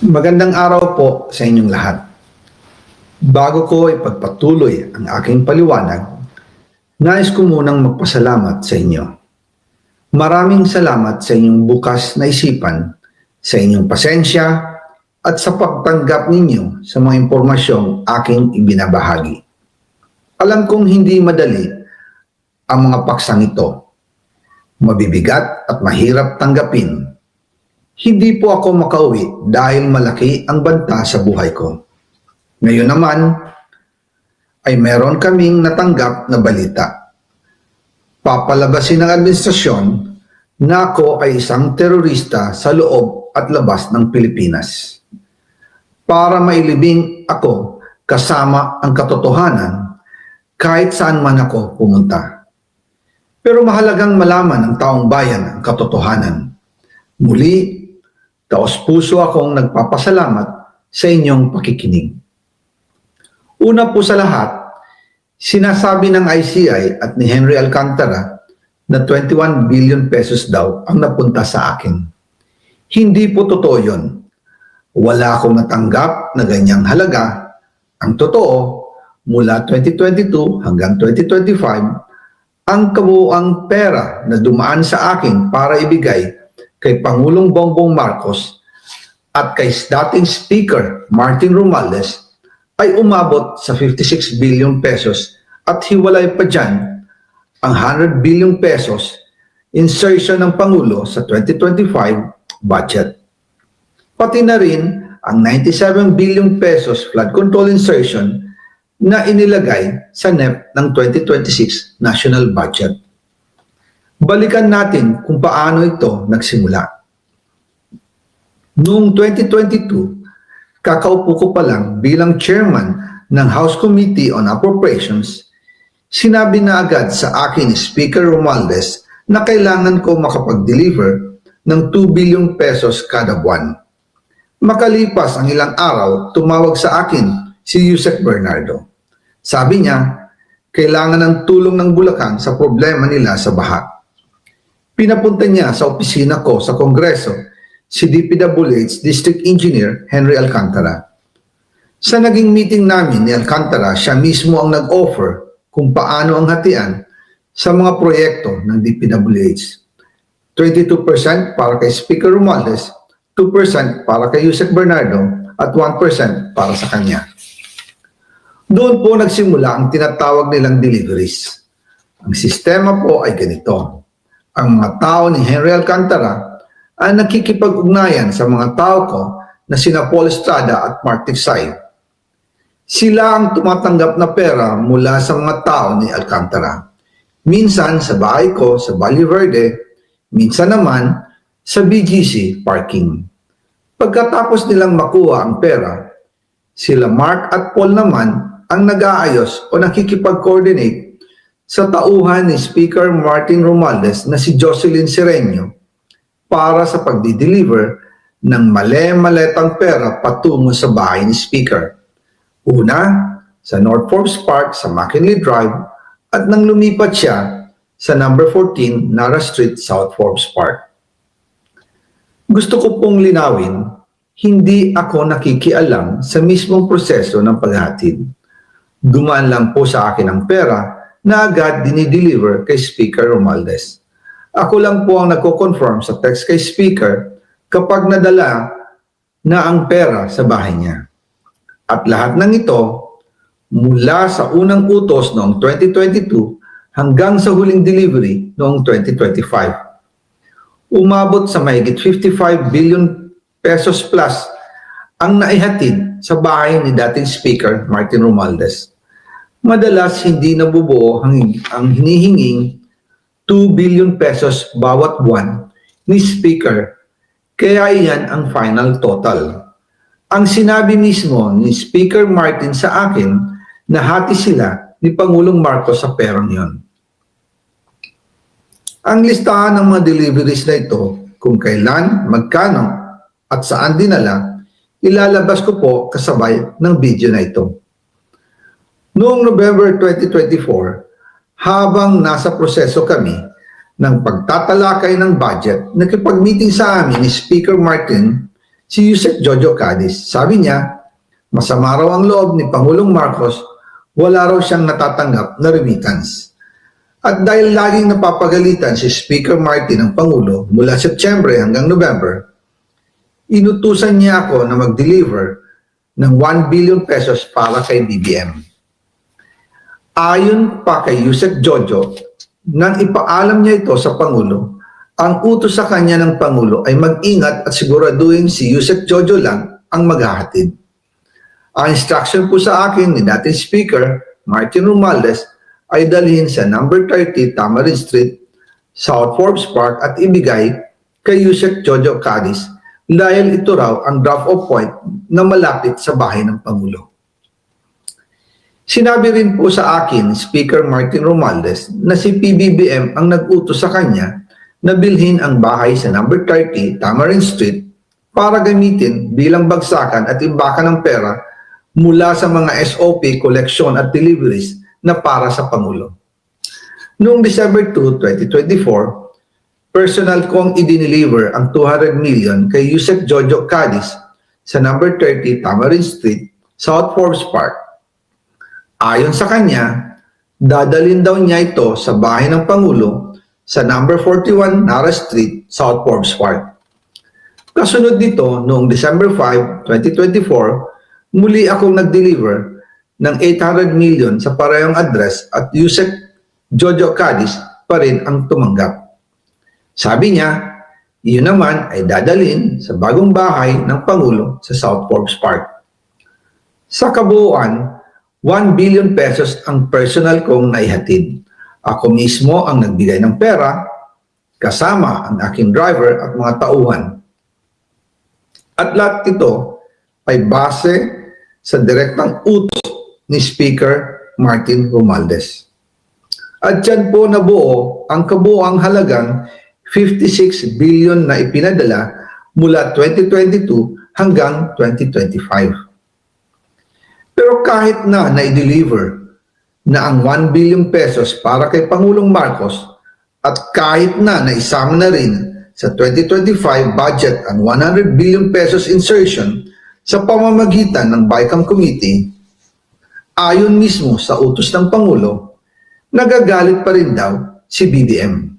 Magandang araw po sa inyong lahat. Bago ko ipagpatuloy ang aking paliwanag, nais ko munang magpasalamat sa inyo. Maraming salamat sa inyong bukas na isipan, sa inyong pasensya, at sa pagtanggap ninyo sa mga impormasyong aking ibinabahagi. Alam kong hindi madali ang mga paksang ito. Mabibigat at mahirap tanggapin hindi po ako makauwi dahil malaki ang banta sa buhay ko. Ngayon naman, ay meron kaming natanggap na balita. Papalabasin ng administrasyon na ako ay isang terorista sa loob at labas ng Pilipinas. Para mailibing ako kasama ang katotohanan kahit saan man ako pumunta. Pero mahalagang malaman ng taong bayan ang katotohanan. Muli, Taos puso akong nagpapasalamat sa inyong pakikinig. Una po sa lahat, sinasabi ng ICI at ni Henry Alcantara na 21 billion pesos daw ang napunta sa akin. Hindi po totoo yun. Wala akong natanggap na ganyang halaga. Ang totoo, mula 2022 hanggang 2025, ang kabuuang pera na dumaan sa akin para ibigay kay Pangulong Bongbong Marcos at kay dating Speaker Martin Romualdez ay umabot sa 56 billion pesos at hiwalay pa dyan ang 100 billion pesos insertion ng Pangulo sa 2025 budget. Pati na rin ang 97 billion pesos flood control insertion na inilagay sa NEP ng 2026 national budget. Balikan natin kung paano ito nagsimula. Noong 2022, kakaupo ko pa lang bilang chairman ng House Committee on Appropriations, sinabi na agad sa akin ni Speaker Romualdez na kailangan ko makapag-deliver ng 2 billion pesos kada buwan. Makalipas ang ilang araw, tumawag sa akin si Yusek Bernardo. Sabi niya, kailangan ng tulong ng Bulacan sa problema nila sa baha. Pinapunta niya sa opisina ko sa Kongreso si DPWH District Engineer Henry Alcantara. Sa naging meeting namin ni Alcantara, siya mismo ang nag-offer kung paano ang hatian sa mga proyekto ng DPWH. 22% para kay Speaker Romualdez, 2% para kay Yusek Bernardo, at 1% para sa kanya. Doon po nagsimula ang tinatawag nilang deliveries. Ang sistema po ay ganito ang mga tao ni Henry Alcantara ay nakikipag-ugnayan sa mga tao ko na sina Paul Estrada at Mark Tiksay. Sila ang tumatanggap na pera mula sa mga tao ni Alcantara. Minsan sa bahay ko sa Valle Verde, minsan naman sa BGC parking. Pagkatapos nilang makuha ang pera, sila Mark at Paul naman ang nag-aayos o nakikipag-coordinate sa tauhan ni Speaker Martin Romualdez na si Jocelyn Sereño para sa pagdi-deliver ng male-maletang pera patungo sa bahay ni Speaker. Una, sa North Forbes Park sa McKinley Drive at nang lumipat siya sa number 14 Nara Street, South Forbes Park. Gusto ko pong linawin, hindi ako nakikialam sa mismong proseso ng paghatid. Dumaan lang po sa akin ang pera na agad dinideliver kay Speaker Romualdez. Ako lang po ang nagko-confirm sa text kay Speaker kapag nadala na ang pera sa bahay niya. At lahat ng ito, mula sa unang utos noong 2022 hanggang sa huling delivery noong 2025. Umabot sa mahigit 55 billion pesos plus ang naihatid sa bahay ni dating Speaker Martin Romualdez madalas hindi nabubuo ang, ang hinihinging 2 billion pesos bawat buwan ni Speaker. Kaya iyan ang final total. Ang sinabi mismo ni Speaker Martin sa akin na hati sila ni Pangulong Marcos sa perang yon. Ang listahan ng mga deliveries na ito, kung kailan, magkano, at saan dinala, ilalabas ko po kasabay ng video na ito. Noong November 2024, habang nasa proseso kami ng pagtatalakay ng budget, nakipag-meeting sa amin ni Speaker Martin, si Yusek Jojo Cadiz. Sabi niya, masama raw ang loob ni Pangulong Marcos, wala raw siyang natatanggap na remittance. At dahil laging napapagalitan si Speaker Martin ng Pangulo mula September hanggang November, inutusan niya ako na mag-deliver ng 1 billion pesos para kay BBM. Ayon pa kay Yusek Jojo, nang ipaalam niya ito sa Pangulo, ang utos sa kanya ng Pangulo ay mag-ingat at siguraduhin si Yusek Jojo lang ang maghahatid. Ang instruction po sa akin ni dating Speaker Martin Romualdez ay dalhin sa number 30 Tamarin Street, South Forbes Park at ibigay kay Yusek Jojo Cadiz dahil ito raw ang drop-off point na malapit sa bahay ng Pangulo. Sinabi rin po sa akin, Speaker Martin Romualdez, na si PBBM ang nag-utos sa kanya na bilhin ang bahay sa number 30 Tamarin Street para gamitin bilang bagsakan at imbakan ng pera mula sa mga SOP, collection at deliveries na para sa Pangulo. Noong December 2, 2024, personal kong i-deliver ang 200 million kay Yusek Jojo Cadiz sa number 30 Tamarin Street, South Forbes Park. Ayon sa kanya, dadalin daw niya ito sa bahay ng Pangulo sa number 41 Nara Street, South Forbes Park. Kasunod nito, noong December 5, 2024, muli akong nag-deliver ng 800 million sa parehong address at Yusek Jojo Cadiz pa rin ang tumanggap. Sabi niya, iyon naman ay dadalhin sa bagong bahay ng Pangulo sa South Forbes Park. Sa kabuuan, 1 billion pesos ang personal kong naihatid. Ako mismo ang nagbigay ng pera, kasama ang aking driver at mga tauhan. At lahat ito ay base sa direktang utos ni Speaker Martin Romualdez. At dyan po nabuo ang kabuoang halagang 56 billion na ipinadala mula 2022 hanggang 2025. Pero kahit na na-deliver na ang 1 billion pesos para kay Pangulong Marcos at kahit na naisama na rin sa 2025 budget ang 100 billion pesos insertion sa pamamagitan ng BICAM Committee, ayon mismo sa utos ng Pangulo, nagagalit pa rin daw si BBM.